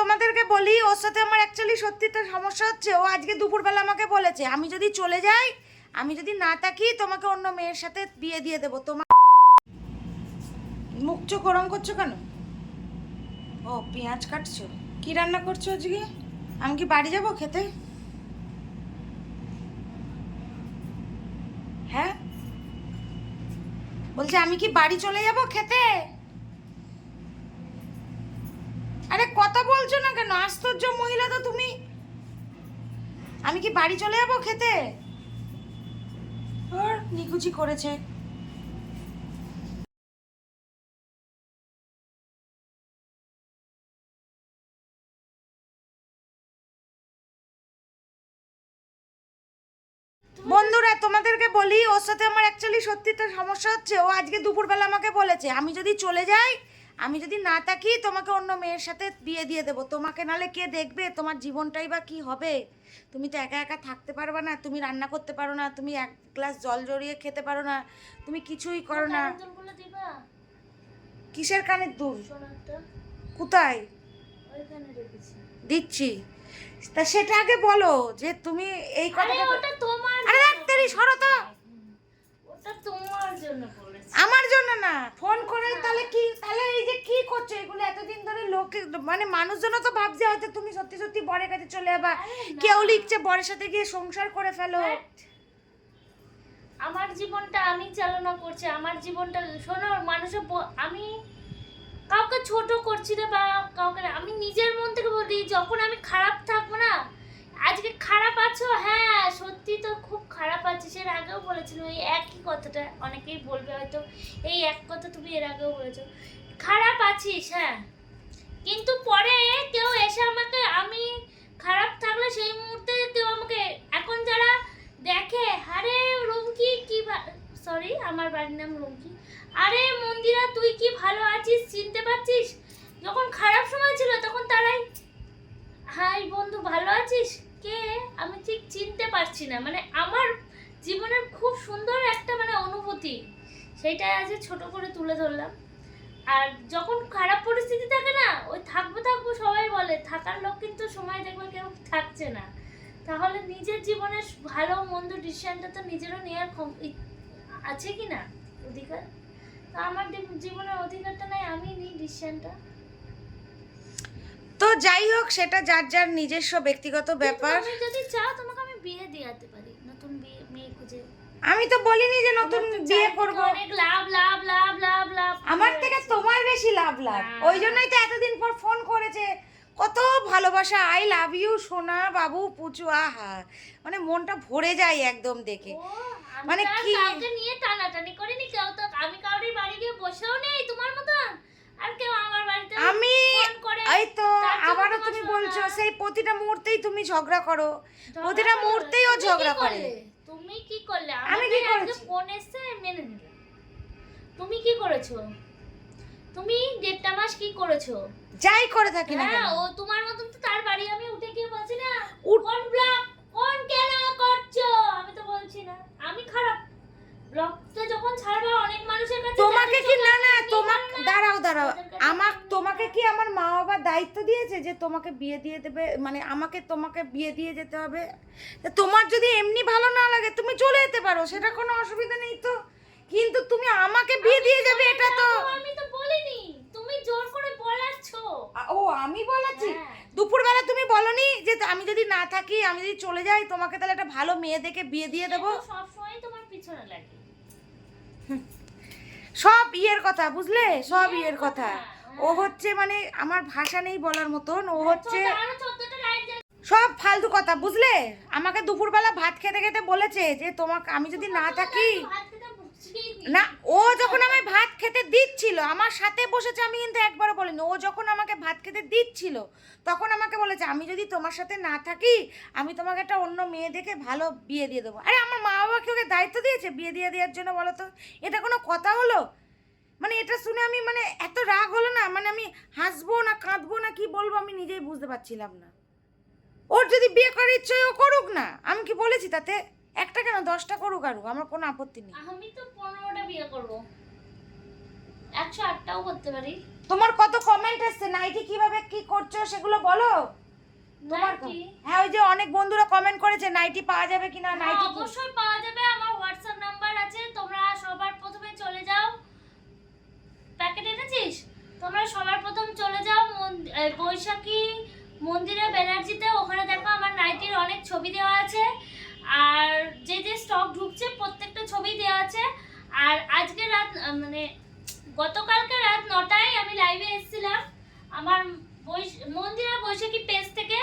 তোমাদেরকে বলি, ওর সাথে আমার অ্যাকচুয়ালি সত্যি সত্যিটা সমস্যা হচ্ছে। ও আজকে দুপুরবেলা আমাকে বলেছে, আমি যদি চলে যাই, আমি যদি না থাকি, তোমাকে অন্য মেয়ের সাথে বিয়ে দিয়ে দেবো। তোমার মুখ চোখ গরম করছ কেন? ও, পেঁয়াজ কাটছো। কি রান্না করছ আজকে? আমি কি বাড়ি যাব খেতে? হ্যাঁ? বলছে, আমি কি বাড়ি চলে যাব খেতে? আরে কথা বলছো না কেন? আশ্চর্য মহিলা তো তুমি। আমি কি বাড়ি চলে যাব খেতে? নিকুচি করেছে। বন্ধুরা, তোমাদেরকে বলি, ওর সাথে আমার অ্যাকচুয়ালি সত্যিটা সমস্যা হচ্ছে, ও আজকে দুপুরবেলা আমাকে বলেছে, আমি যদি চলে যাই আমি যদি না থাকি তোমাকে অন্য মেয়ের সাথে বিয়ে দিয়ে দেবো। তোমাকে নালে কে দেখবে? তোমার জীবনটাই বা কি হবে? তুমি তো একা একা থাকতে পারবে না তুমি রান্না করতে পারো না তুমি এক গ্লাস জল জড়িয়ে খেতে পারো না তুমি কিছুই করো না। কিসের কানের দুল? কোথায়? দিচ্ছি। তা সেটা আগে বলো যে তুমি এই কথাটা তোমার আরে জন্য। ডাক্তারি সরো তো। ওটা তোমার জন্য। আমার জন্য না ফোন করে তাহলে কি তাহলে এই যে কি করছ? এগুলো এতদিন ধরে লোক মানে মানুষজনও তো ভাবছে হয়তো তুমি সত্যি সত্যি বরের কাছে চলে যাবা। কেউ লিখছে বরের সাথে গিয়ে সংসার করে ফেলো। আমার জীবনটা আমি চালনা করছি আমার জীবনটা শোনো মানুষের ব- আমি কাউকে ছোট করছি না বা কাউকে। আমি নিজের মন থেকে বলি যখন আমি খারাপ থাকব না আজকে খারাপ আছো? হ্যাঁ সত্যি তো খুব খারাপ আছিস এর আগেও বলেছিলাম এই একই কথাটা অনেকেই বলবে হয়তো, এই এক কথা তুমি এর আগেও বলেছ। খারাপ আছিস হ্যাঁ। কিন্তু পরে কেউ এসে আমাকে, আমি খারাপ থাকলে সেই মুহূর্তে কেউ আমাকে, এখন যারা দেখে, আরে, রুমকি, কি সরি আমার বাড়ির নাম রুমকি। আরে, মন্দিরা, তুই কি ভালো আছিস? চিনতে পারছিস? যখন খারাপ সময় ছিল, তখন তারাই হাই বন্ধু, ভালো আছিস? কে? আমি ঠিক চিনতে পারছি না। মানে আমার জীবনের খুব সুন্দর একটা মানে অনুভূতি সেইটা আজ ছোট করে তুলে ধরলাম। আর যখন খারাপ পরিস্থিতি থাকে না, ওই থাকব থাকব সবাই বলে, থাকার লোক কিন্তু সময় দেখবে কেউ থাকছে না। তাহলে নিজের জীবনের ভালো মন্দ ডিসিশনটা তো নিজেরও নেওয়ার আছে কি না অধিকার? তো আমার জীবনের অধিকারটা নাই, আমি নিই ডিসিশনটা তো যাই হোক সেটা যার যার নিজস্ব ব্যক্তিগত ব্যাপার। তুমি যদি চাও তোমাকে আমি বিয়ে দিয়াতে পারি। নতুন বিয়ে মেয়ে খুঁজে। আমি তো বলিনি যে নতুন বিয়ে করব। অনেক লাভ লাভ লাভ লাভ লাভ। আমার থেকে তোমার বেশি লাভ লাভ। ওই জন্যই তো এতদিন পর ফোন করেছে। কত ভালোবাসা। আই লাভ ইউ সোনা বাবু পুচু আহা। মানে মনটা ভরে যায় একদম দেখে। মানে কি? কাউকে নিয়ে টানাটানি করিনি। কেউ তো আমি কাউরির বাড়ি গিয়ে বসেও নেই তোমার মতন আর কেউ আমার বাড়িতে আমি ফোন করে এই তো তার জন্য আবারও তোমার তুমি শোনা। বলছো সেই প্রতিটা মুহূর্তেই তুমি ঝগড়া করো। প্রতিটা মুহূর্তেই ও কি ঝগড়া করে। তুমি কি করলে? আমি কি কি করেছি? ফোন এসে মেনে নিলাম তুমি কি করেছ? তুমি দেড়টা মাস কি করেছ? যাই করে থাকি না হ্যাঁ ও তোমার মতন তো তার বাড়ি আমি উঠে গিয়ে বলছি না কোন ব্লক কোন কেন করছ আমি তো বলছি না আমি খারাপ ব্লকটা যখন ছাড়বা অনেক মানুষের কাছে তোমাকে যাদের কি চোখে না না তুমি তোমাকে পারো না, দাঁড়াও দাঁড়াও তাদের কাছে আমার তুমি তোমাকে পারো। কি আমার মা বাবা দায়িত্ব দিয়েছে যে তোমাকে বিয়ে দিয়ে দেবে মানে আমাকে তোমাকে বিয়ে দিয়ে যেতে হবে। তোমার যদি এমনি ভালো না লাগে তুমি চলে যেতে পারো সেটা কোনো অসুবিধা নেই তো। কিন্তু তুমি আমাকে বিয়ে দিয়ে যাবে এটা তো আমি তো বলিনি। তুমি জোর করে বলাচ্ছো। ও আমি বলেছি হ্যাঁ। দুপুরবেলা তুমি বলনি যে আমি যদি না থাকি আমি যদি চলে যাই তোমাকে তাহলে একটা ভালো মেয়ে দেখে বিয়ে দিয়ে দেবো? সব সময় তোমার পিছনে লাগে। সব ইয়ের কথা বুঝলে? সব ইয়ের কথা, ও। হচ্ছে মানে আমার ভাষা নেই বলার মতন ও হচ্ছে চোদ্দটা লাইন সব ফালতু কথা বুঝলে? আমাকে দুপুরবেলা ভাত খেতে খেতে বলেছে যে তোমাকে আমি যদি না থাকি না ও যখন আমায় ভাত খেতে দিচ্ছিল আমার সাথে বসেছে আমি কিন্তু একবারও বলিনি ও যখন আমাকে ভাত খেতে দিচ্ছিল তখন আমাকে বলেছে আমি যদি তোমার সাথে না থাকি আমি তোমাকে একটা অন্য মেয়ে দেখে ভালো বিয়ে দিয়ে দেবো। আরে আমার মা বাবা কি ওকে দায়িত্ব দিয়েছে বিয়ে দিয়ে দেওয়ার জন্য বলো তো? এটা কোনো কথা হলো? মানে এটা শুনে আমি মানে এত রাগ হলো না মানে আমি হাসবো না কাঁদবো না কি বলব আমি নিজেই বুঝতে পারছিলাম না। ওর যদি বিয়ে করার ইচ্ছে ও করুক না আমি কি বলেছি তাতে? একটা কেন? দশটা করুক আরু আমার কোনো আপত্তি নেই। আমি তো পনেরোটা বিয়ে করব। একশো আটটাও করতে পারি। তোমার কত কমেন্ট এসছে? নাইটি কীভাবে কি করছ সেগুলো বলো? তোমার হ্যাঁ ওই যে অনেক বন্ধুরা কমেন্ট করেছে নাইটি পাওয়া যাবে কিনা হ্যাঁ, নাইটি অবশ্যই পাওয়া যাবে আমার হোয়াটসঅ্যাপ নাম্বার আছে তোমরা সবার প্রথমে চলে যাও প্যাকেট এনেছিস তোমরা সবার প্রথম চলে যাও মন- এ, বৈশাখী মন্দিরে ব্যানার্জিতে ওখানে দেখো আমার নাইটির অনেক ছবি দেওয়া আছে। আর যে যে স্টক ঢুকছে প্রত্যেকটা ছবি দেওয়া আছে। আর আজকে রাত মানে গতকালকে রাত নটায় আমি লাইভে এসেছিলাম। আমার মন্দিরা বৈশাখী পেজ থেকে।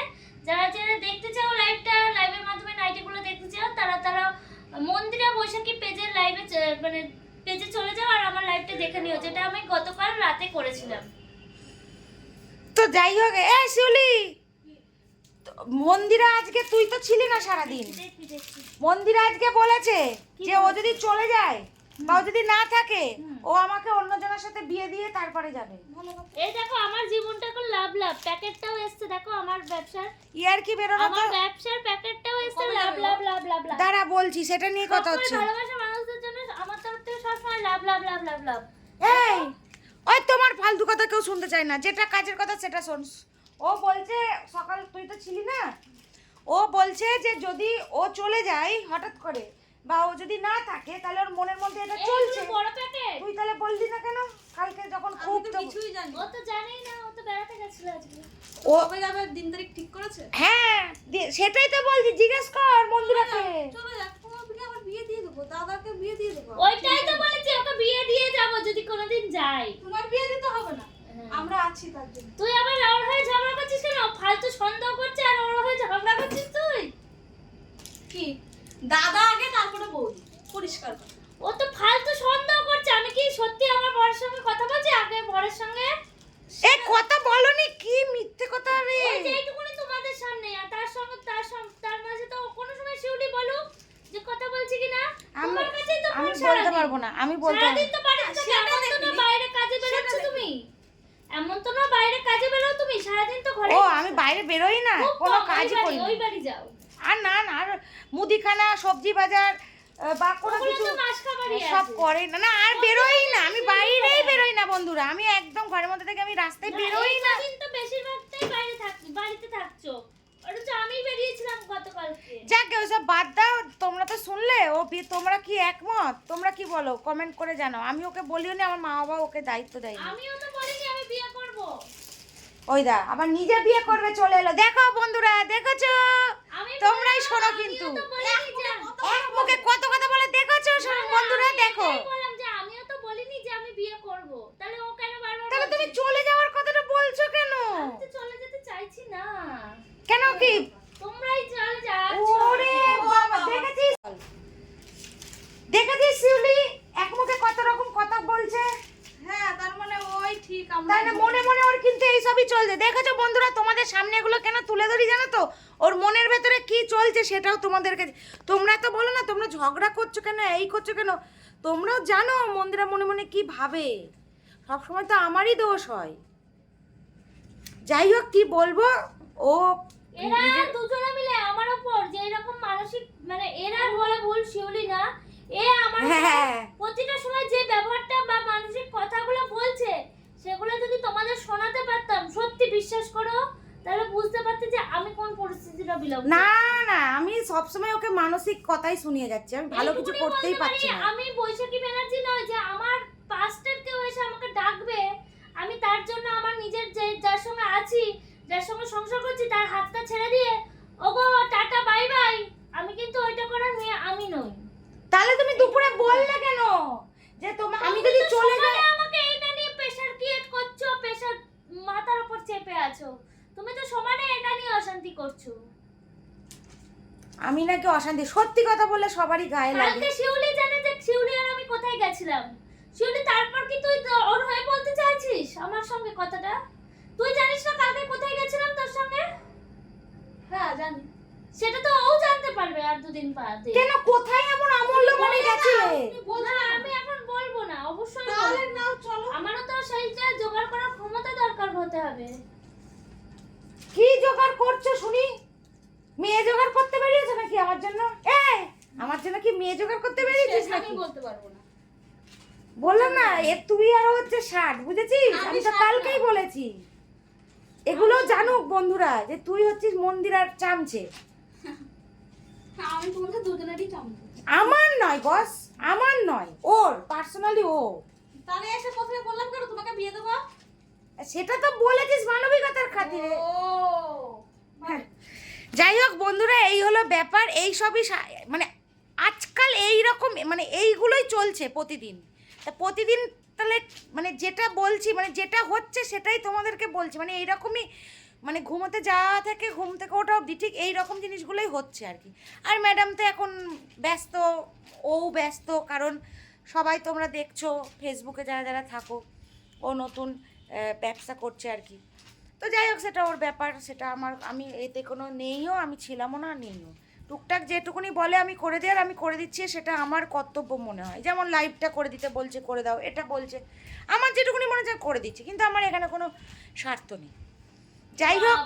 যারা যারা দেখতে চাও লাইভটা লাইভের মাধ্যমে নাইটিগুলো দেখতে চাও, তারা তারা মন্দিরা বৈশাখী পেজের লাইভে মানে পেজে চলে যাও আর আমার লাইভটা দেখে নিও, যেটা আমি গতকাল রাতে করেছিলাম। তো যাই হোক এ শিউলি মন্দিরা আজকে তুই তো ছিলি না সারাদিন। মন্দিরা আজকে বলেছে যে ও যদি চলে যায় বা ও যদি না থাকে ও আমাকে অন্যজনের সাথে বিয়ে দিয়ে তারপরে যাবে। এই দেখো আমার জীবনটা এখন লাভ লাভ। প্যাকেটটাও এসছে দেখো আমার ব্যবসার। ইয়ার কি বেরোনো আমার ব্যবসার প্যাকেটটাও এসছে লাভ লাভ লাভ লাভ লাভ। দাঁড়া বলছি সেটা নিয়ে কথা হচ্ছে। ভালোবাসা মানুষদের জন্য আমার তরফ থেকে সবসময় লাভ লাভ লাভ লাভ লাভ। এই! ওই তোমার ফালতু কথা কেউ শুনতে চায় না। যেটা কাজের কথা সেটা শোন। ও বলছে সকাল তুই তো ছিলি না? ও বলছে যে যদি ও চলে যায় হঠাৎ করে বা ও যদি না থাকে তাহলে ওর মনের মধ্যে এটা চলছে। তুই তাহলে বললি না কেন? কালকে যখন খুব তো- কিছুই জানি ও তো জানেই না ও তো বেড়াতে গেছিল আজকে। ও কবে যাবে? দিন তারিখ ঠিক করেছে? হ্যাঁ সেটাই তো বলছি জিজ্ঞেস কর মন্দিরাকে চলো যাক তোমার বিয়ে আবার বিয়ে দিয়ে দেবো দাদাকে বিয়ে দিয়ে দেবো। ওইটাই তো বলেছি বিয়ে দিয়ে যাব যদি কোনোদিন যাই। তোমার বিয়ে দিতে হবে না। হ্যাঁ। আমরা আছি তার জন্য। তুই আবার ওর হয়ে ঝগড়া করছিস কেন? ফালতু সন্দেহ করছে আর ওর হয়ে ঝগড়া করছিস তুই? কি? দাদা আগে তারপরে বৌদি। পরিষ্কার কথা। ও তো ফালতু সন্দেহ করছে। আমি কি সত্যি আমার বরের সঙ্গে কথা বলছি? আগে বরের সঙ্গে এ কথা বলনি? কি মিথ্যে কথা রে ওই যে এইটুকুনি তোমাদের সামনে আর তার সঙ্গে তার সঙ্গে তার মাঝে তো কোনো সময় শিউলি বলুক যে কথা বলছি কি না? আমি তোমার কাছেই তো আমি বলতে পারব না আমি বলতে সারাদিন পারব তো বাড়িতে থাকো, সেটা এমন তো না বাইরে কাজে বেরোচ্ছ তুমি। এমন তো না বাইরে কাজে বেরো তুমি সারাদিন তো ঘরে ও আমি বাইরে বেরোই না কোনো কাজই করি ওই বাড়ি যাও। আর না না আর মুদিখানা সবজি বাজার বা কোনো কিছু তো সব করে না। না আর বেরোই না আমি বাইরেই বেরোই না। বন্ধুরা। আমি একদম ঘরের মধ্যে থেকে আমি রাস্তায় বেরোই না। দিন তো বেশিরভাগটাই বাইরে থাকছি বাড়িতে থাকছো। আমি বেরিয়েছিলাম গতকালকে। যাকে ওসব বাদ দাও তোমরা তো শুনলে ও বি- তোমরা কি একমত? তোমরা কি বলো? কমেন্ট করে জানাও। আমি ওকে বলিও নি আমার মা বাবা ওকে দায়িত্ব দেয়নি। আমিও তো বলিনি আমি বিয়ে করব। ওই দা আবার নিজে বিয়ে করবে চলে এলো। দেখো বন্ধুরা দেখেছ? তোমরাই শোনো কিন্তু। এক মুখে কত কথা বলে। দেখেছ? বন্ধুরা দেখো। বললাম যে আমিও তো বলিনি যে আমি বিয়ে করব। তাহলে ও কেন বারবার তাহলে তুমি চলে যাওয়ার কথাটা বলছো কেন? আমি তো চলে যেতে চাইছি না। কেন কি তোমরাই চলে যাচ্ছ ওরে বাবা দেখেছিস দেখেছিস শিউলি এক মুখে কত রকম কথা বলছে। হ্যাঁ তার মানে ওই ঠিক আমরা মনে মনে ওর কিন্তু এইসবই চলছে। দেখেছ বন্ধুরা তোমাদের সামনে এগুলো কেন তুলে ধরি জানো তো? ওর মনের ভেতরে কি চলছে সেটাও তোমাদেরকে তোমরা তো বলো না তোমরা ঝগড়া করছ কেন এই করছ কেন? তোমরাও জানো মন্দিরা মনে মনে কি ভাবে? সবসময় তো আমারই দোষ হয়। যাই হোক কি বলব? ও এরা দুজনে মিলে আমার উপর যে এরকম মানসিক মানে এরা বলে ভুল শিউলি না। এ আমার উপর হ্যাঁ। প্রতিটা সময় যে ব্যবহারটা বা মানসিক কথাগুলো বলছে সেগুলো যদি তোমাদের শোনাতে পারতাম সত্যি বিশ্বাস করো তাহলে বুঝতে পারতে যে আমি কোন পরিস্থিতিটা বিলং না না আমি সবসময় ওকে মানসিক কথাই শুনিয়ে যাচ্ছি আমি ভালো কিছু করতেই পারছি না। আমি বৈশাখী ব্যানার্জি নয় যে আমার পাস্টের কেউ এসে আমাকে ডাকবে আমি তার জন্য আমার নিজের যে যার সঙ্গে আছি যার সঙ্গে সংসার করছি তার হাতটা ছেড়ে দিয়ে ওগো টাটা বাই বাই আমি কিন্তু ওইটা করার মেয়ে আমি নই। তাহলে তুমি দুপুরে বললে কেন? যে তোমার আমি যদি চলে যাই আমাকে এটা নিয়ে প্রেশার ক্রিয়েট করছ প্রেশার মাথার উপর চেপে আছো। তুমি তো সমানে এটা নিয়ে অশান্তি করছ। আমি নাকি অশান্তি? সত্যি কথা বললে সবারই গায়ে লাগে। কালকে শিউলি জানে যে শিউলি আর আমি কোথায় গেছিলাম। শিউলি তারপর কি তুই তো ওর হয়ে বলতে চাইছিস আমার সঙ্গে কথাটা? তুই জানিস না কালকে কোথায় গেছিলাম তোর সঙ্গে? হ্যাঁ জানি। সেটা তো ও জানতে পারবে আর দুদিন বাদে কেন কোথায় গেছিলে না আমি এখন বলব না অবশ্যই তাহলে নাও চলো। আমারও তো সেইটা জোগাড় করার ক্ষমতা দরকার হতে হবে। কি জোগাড় করছ শুনি? মেয়ে জোগাড় করতে বেরিয়েছো নাকি আমার জন্য? আমার জন্য কি মেয়ে জোগাড় করতে বেরিয়েছিস নাকি? বলতে পারব না। বললাম না এ তুই আর হচ্ছে ষাট বুঝেছিস? আমি তো কালকেই বলেছি। এগুলো জানুক বন্ধুরা যে তুই হচ্ছিস মন্দির আর চামচে। আমি তোমাদের দুজনেরই চামচ। আমার নয় বস আমার নয়। ওর পার্সোনালি ও। তাহলে এসে প্রথমে বললাম কেন? তোমাকে বিয়ে দেবো? সেটা তো বলেছিস মানবিকতার খাতিরে। ও। হ্যাঁ। যাই হোক বন্ধুরা এই হলো ব্যাপার। এই সবই মানে আজকাল এই রকম মানে এইগুলোই চলছে প্রতিদিন। তা প্রতিদিন তাহলে মানে যেটা বলছি মানে যেটা হচ্ছে সেটাই তোমাদেরকে বলছি। মানে এইরকমই মানে ঘুমোতে যাওয়া থেকে ঘুম থেকে ওঠা অবধি, ঠিক এই রকম জিনিসগুলোই হচ্ছে আর কি। আর ম্যাডাম তো এখন ব্যস্ত, ও ব্যস্ত, কারণ সবাই তোমরা দেখছ ফেসবুকে যারা যারা থাকো, ও নতুন ব্যবসা করছে আর কি। তো যাই হোক, সেটা ওর ব্যাপার, সেটা আমার, আমি এতে কোনো নেইও, আমি ছিলামও না, নেইও। টুকটাক যেটুকুনি বলে আমি করে দিই, আর আমি করে দিচ্ছি, সেটা আমার কর্তব্য মনে হয়। যেমন লাইভটা করে দিতে বলছে, করে দাও, এটা বলছে। আমার যেটুকুনি মনে হচ্ছে করে দিচ্ছি, কিন্তু আমার এখানে কোনো স্বার্থ নেই। যাই হোক।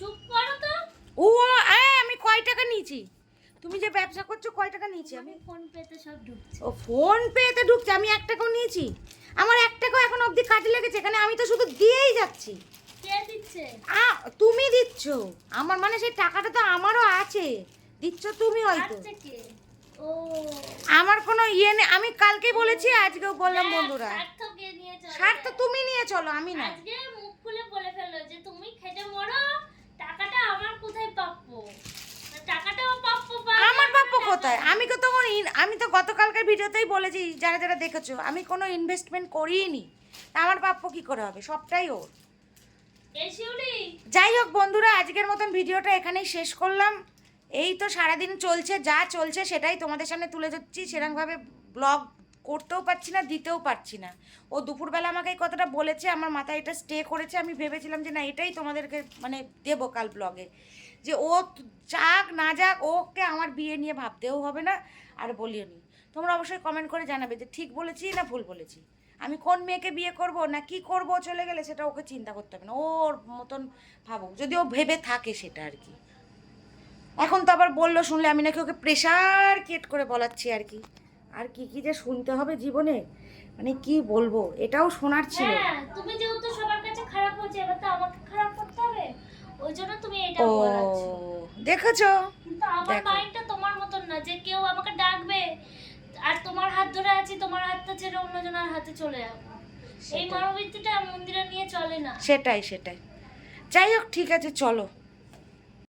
চুপ করো তো। ও আমি কয় টাকা নিয়েছি? তুমি যে ব্যবসা করছ কয় টাকা নিয়েছি আমি? ফোন পেতে সব ঢুকছে। ও ফোন পেতে ঢুকছে আমি এক টাকাও নিয়েছি। আমার এক টাকাও এখন অবধি কাজে লেগেছে এখানে আমি তো শুধু দিয়েই যাচ্ছি। কে দিচ্ছে? আ তুমি দিচ্ছ। আমার মানে সেই টাকাটা তো আমারও আছে। দিচ্ছ তুমি হয়তো। আমার কোনো ইয়ে নেই আমি কালকেই বলেছি আজকেও বললাম হ্যাঁ, বন্ধুরা। সার তো তুমি নিয়ে চলো আমি না। আজকে খুলে বলে ফেলল যে তুমি খেটে মরো টাকাটা আমার কোথায় টাকাটাও পাবে, আমার প্রাপ্য কোথায়? আমি তো তখন আমি তো গতকালকার ভিডিওতেই বলেছি যারা যারা দেখেছ আমি কোনো ইনভেস্টমেন্ট করিনি। আমার প্রাপ্য কি করে হবে? সবটাই ওর। যাই হোক বন্ধুরা আজকের মতন ভিডিওটা এখানেই শেষ করলাম। এই তো সারাদিন চলছে যা চলছে সেটাই তোমাদের সামনে তুলে ধরছি। সেরকমভাবে ব্লগ করতেও পারছি না, দিতেও পারছি না। ও দুপুরবেলা আমাকে এই কথাটা বলেছে, আমার মাথায় এটা স্টে করেছে, আমি ভেবেছিলাম যে না, এটাই তোমাদেরকে মানে দেবো কাল ব্লগে যে ও যাক না যাক, ওকে আমার বিয়ে নিয়ে ভাবতেও হবে না, আর বলিও নি। তোমরা অবশ্যই কমেন্ট করে জানাবে যে ঠিক বলেছি না ভুল বলেছি। আমি কোন মেয়েকে বিয়ে করব, না কি করব চলে গেলে সেটা ওকে চিন্তা করতে হবে না। ওর মতন ভাবুক, যদি ও ভেবে থাকে সেটা আর কি। এখন তো আবার বলল, শুনলে আমি নাকি ওকে প্রেশার কেট করে বলাচ্ছি আর কি। আর কি কি যে শুনতে হবে জীবনে? মানে কি বলব? এটাও শোনার ছিল। হ্যাঁ তুমি যেহেতু সবার কাছে খারাপ হচ্ছে এবার তো আমাকে খারাপ করতে হবে। ওই জন্য তুমি এটা বলাচ্ছ দেখেছ? কিন্তু আমার। মাইন্ডটা তোমার মতন না যে কেউ আমাকে ডাকবে আর তোমার হাত ধরে আছি তোমার হাতটা ছেড়ে অন্যজনের হাতে চলে যাব। এই সেটাই। মানবীয়তাটা মন্দিরে নিয়ে চলে না। সেটাই সেটাই। যাই হোক ঠিক আছে চলো।